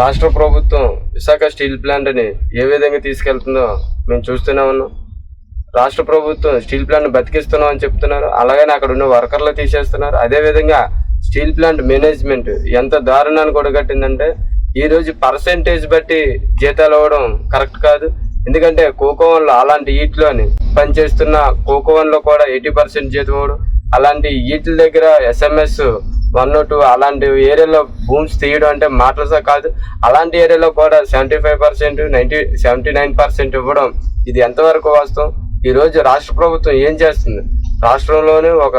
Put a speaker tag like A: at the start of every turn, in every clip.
A: రాష్ట్ర ప్రభుత్వం విశాఖ స్టీల్ ప్లాంట్ని ఏ విధంగా తీసుకెళ్తుందో మేము చూస్తూనే ఉన్నాం. రాష్ట్ర ప్రభుత్వం స్టీల్ ప్లాంట్ బతికిస్తున్నాం అని చెప్తున్నారు. అలాగనే అక్కడ ఉన్న వర్కర్లు తీసేస్తున్నారు. అదేవిధంగా స్టీల్ ప్లాంట్ మేనేజ్మెంట్ ఎంత దారుణాన్ని కొడగట్టిందంటే ఈ రోజు పర్సెంటేజ్ బట్టి జీతాలు ఇవ్వడం కరెక్ట్ కాదు. ఎందుకంటే కోకోవన్లో అలాంటి ఈట్లోని పనిచేస్తున్న కోకోవన్లో కూడా ఎయిటీ పర్సెంట్ జీతం ఇవ్వడం అలాంటి ఈట్ల దగ్గర ఎస్ఎంఎస్ వన్ టూ అలాంటి ఏరియాలో భూమ్స్ తీయడం అంటే మాటలతో కాదు. అలాంటి ఏరియాలో కూడా seventy five percent ninety seventy nine percent ఇవ్వడం ఇది ఎంతవరకు వాస్తవం? ఈ రోజు రాష్ట్ర ప్రభుత్వం ఏం చేస్తుంది? రాష్ట్రంలోనే ఒక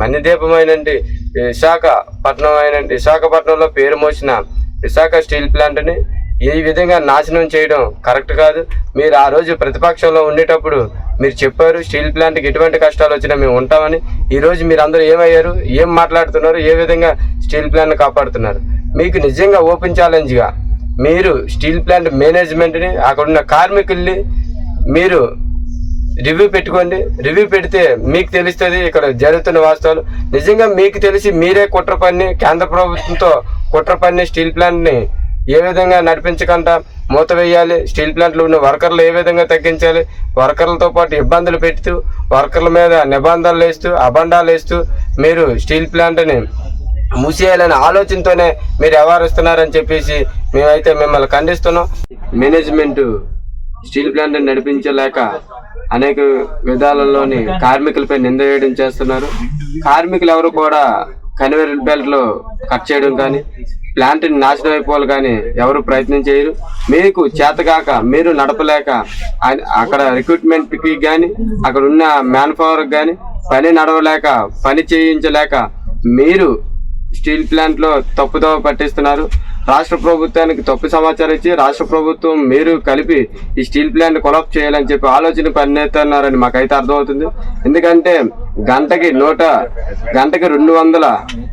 A: మన్యదీపమైనటువంటి విశాఖపట్నం అయిన విశాఖపట్నంలో పేరు మోసిన విశాఖ స్టీల్ ప్లాంట్ని ఈ విధంగా నాశనం చేయడం కరెక్ట్ కాదు. మీరు ఆ రోజు ప్రతిపక్షంలో ఉండేటప్పుడు మీరు చెప్పారు స్టీల్ ప్లాంట్కి ఎటువంటి కష్టాలు వచ్చినా మేము ఉంటామని. ఈరోజు మీరు అందరూ ఏమయ్యారు? ఏం మాట్లాడుతున్నారు? ఏ విధంగా స్టీల్ ప్లాంట్ని కాపాడుతున్నారు? మీకు నిజంగా ఓపెన్ ఛాలెంజ్గా మీరు స్టీల్ ప్లాంట్ మేనేజ్మెంట్ని అక్కడున్న కార్మికుల్ని మీరు రివ్యూ పెట్టుకోండి. రివ్యూ పెడితే మీకు తెలుస్తుంది ఇక్కడ జరుగుతున్న వాస్తవాలు. నిజంగా మీకు తెలిసి మీరే కుట్ర పన్ని కేంద్ర ప్రభుత్వంతో కుట్ర పన్ని స్టీల్ ప్లాంట్ని ఏ విధంగా నడిపించకుండా మూత వేయాలి స్టీల్ ప్లాంట్లో ఉన్న వర్కర్లు ఏ విధంగా తగ్గించాలి వర్కర్లతో పాటు ఇబ్బందులు పెడుతూ వర్కర్ల మీద నిబంధనలు వేస్తూ అబండాలు వేస్తూ మీరు స్టీల్ ప్లాంట్ని మూసేయాలనే ఆలోచనతోనే మీరు వ్యవహరిస్తున్నారని చెప్పేసి మేమైతే మిమ్మల్ని ఖండిస్తున్నాం. మేనేజ్మెంట్ స్టీల్ ప్లాంట్ని నడిపించలేక అనేక విధాలలోని కార్మికులపై నింద వేయడం చేస్తున్నారు. కార్మికులు ఎవరు కూడా కన్వేర్ బెల్ట్లో కట్ చేయడం కానీ ప్లాంట్ నాశనం అయిపోవాలి కానీ ఎవరు ప్రయత్నం చేయరు. మీకు చేతగాక మీరు నడపలేక ఆయన- అక్కడ రిక్రూట్మెంట్కి కానీ అక్కడ ఉన్న మ్యాన్ పవర్ కానీ పని నడవలేక పని చేయించలేక మీరు స్టీల్ ప్లాంట్లో తప్పుదోవ పట్టిస్తున్నారు. రాష్ట్ర ప్రభుత్వానికి తప్పు సమాచారం ఇచ్చి రాష్ట్ర ప్రభుత్వం మీరు కలిపి ఈ స్టీల్ ప్లాంట్ కొలాప్ చేయాలని చెప్పి ఆలోచన పనిచేస్తున్నారని మాకైతే అర్థమవుతుంది. ఎందుకంటే గంటకి నూట గంటకి రెండు వందల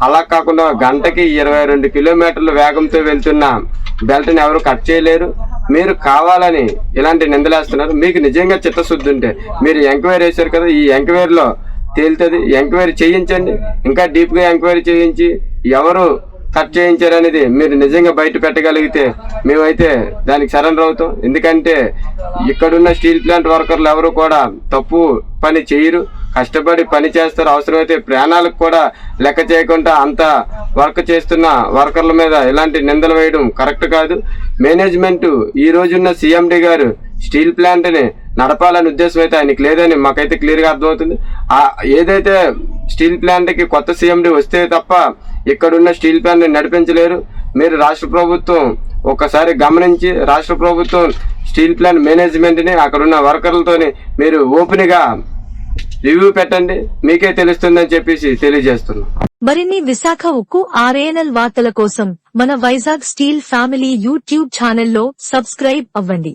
A: అలా కాకుండా గంటకి ఇరవై రెండు కిలోమీటర్ల వేగంతో వెళ్తున్న బెల్ట్ని ఎవరు కట్ చేయలేరు. మీరు కావాలని ఇలాంటి నిందలేస్తున్నారు. మీకు నిజంగా చిత్తశుద్ధి ఉంటే మీరు ఎంక్వైరీ వేశారు కదా ఈ ఎంక్వైరీలో తేలుతుంది. ఎంక్వైరీ చేయించండి. ఇంకా డీప్గా ఎంక్వైరీ చేయించి ఎవరు కట్ చేయించారనేది మీరు నిజంగా బయట పెట్టగలిగితే మేమైతే దానికి సరెండర్ అవుతాం. ఎందుకంటే ఇక్కడున్న స్టీల్ ప్లాంట్ వర్కర్లు ఎవరు కూడా తప్పు పని చేయరు కష్టపడి పని చేస్తారు. అవసరమైతే ప్రాణాలకు కూడా లెక్క చేయకుండా అంత వర్క్ చేస్తున్న వర్కర్ల మీద ఇలాంటి నిందలు వేయడం కరెక్ట్ కాదు. మేనేజ్మెంట్ ఈ రోజున్న సీఎండి గారు స్టీల్ ప్లాంట్ని నడపాలనే ఉద్దేశం అయితే ఆయనకి లేదని మాకైతే క్లియర్గా అర్థమవుతుంది. ఏదైతే స్టీల్ ప్లాంట్కి కొత్త సీఎండీ వస్తే తప్ప ఇక్కడున్న స్టీల్ ప్లాంట్ని నడిపించలేరు. మీరు రాష్ట్ర ప్రభుత్వం ఒకసారి గమనించి రాష్ట్ర ప్రభుత్వం స్టీల్ ప్లాంట్ మేనేజ్మెంట్ని అక్కడున్న వర్కర్లతోని మీరు ఓపెన్గా రివ్యూ పెట్టండి. మీకే తెలుస్తుందని చెప్పేసి తెలియజేస్తున్నాం.
B: మరిన్ని విశాఖ ఉక్కు ఆర్ఏఎన్ఎల్ వార్తల కోసం మన వైజాగ్ స్టీల్ ఫ్యామిలీ యూట్యూబ్ ఛానల్లో సబ్స్క్రైబ్ అవ్వండి.